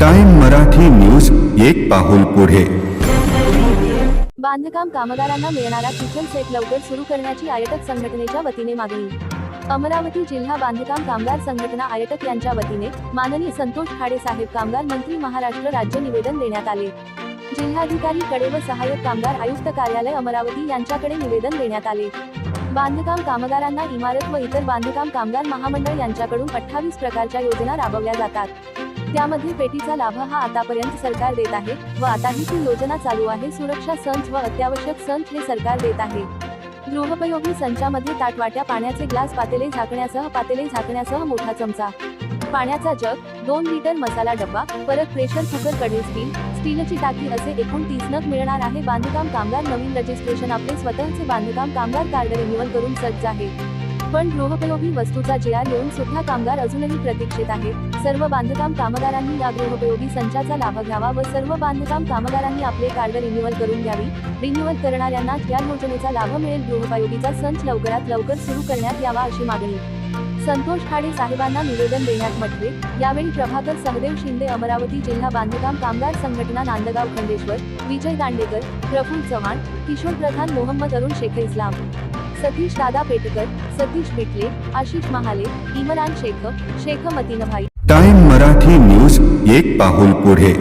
Time Marathi news एक पाहुल पुढे. बांधकाम कामगारांना मिळणारा किचन सेट लवकर सुरू करण्याची आयटक संघटनेच्या वतीने मागणी. अमरावती जिल्हा बांधकाम कामगार संघटना आयटक यांच्या वतीने माननीय संतोष खाडे साहेब कामगार मंत्री महाराष्ट्र राज्य निवेदन देण्यात आले. जिल्हाधिकारी कडे व सहाय्यक कामगार आयुक्त कार्यालय अमरावती यांच्याकडे निवेदन देण्यात आले. बांधकाम कामगारांना इमारत व इतर बांधकाम कामगार महामंडळ यांच्याकडून अठ्ठावीस प्रकारच्या योजना राबवल्या जातात. त्यामध्ये पेटीचा लाभ हा आतापर्यंत सरकार देत आहे व आताही ती योजना चालू आहे. सुरक्षा संच व अत्यावश्यक संच हे सरकार देत आहे. गृहोपयोगी संचामध्ये ताटवाट्या पाण्याचे ग्लास पातेले झाकण्यासह पातेले झाकण्यासह मोठा चमचा. पाण्याचा जग दोन लिटर मसाला डब्बा परत प्रेशर कुकरकडे स्टील स्टीलची टाकी असे एकूण तीस नग मिळणार आहे. बांधकाम कामगार नवीन रजिस्ट्रेशन आपले स्वतःचे बांधकाम कामगार कार्ड रिन्युअल करून सज्ज आहे. पण गृहोपयोगी वस्तूचा जे आर येऊन सुद्धा कामगार अजूनही प्रतीक्षेत आहे. सर्व बांधकाम कामगारांनी या गृहोपयोगी संचाचा लाभ घ्यावा व सर्व बांधकाम कामगारांनी आपले कार्ड रिन्युअल करून घ्यावी. रिन्युअल करणाऱ्यांना या योजनेचा लाभ मिळेल. गृहोपयोगीचा संच लवकरात लवकर सुरू करण्यात यावा अशी मागणी. संतोष खाडे साहेबांना निवेदन देण्यात म्हटले. यावेळी प्रभाकर सहदेव शिंदे अमरावती जिल्हा बांधकाम कामगार संघटना नांदगाव खंडेश्वर विजय दांडेकर प्रफुल्ल चव्हाण किशोर प्रधान मोहम्मद अरुण शेख इस्लाम. सतीश दादा पेटकर सतीश पिटले आशिष महाले इमरान शेख शेख मतीनभाई टाइम मराठी न्यूज एक पाहुल पुढे.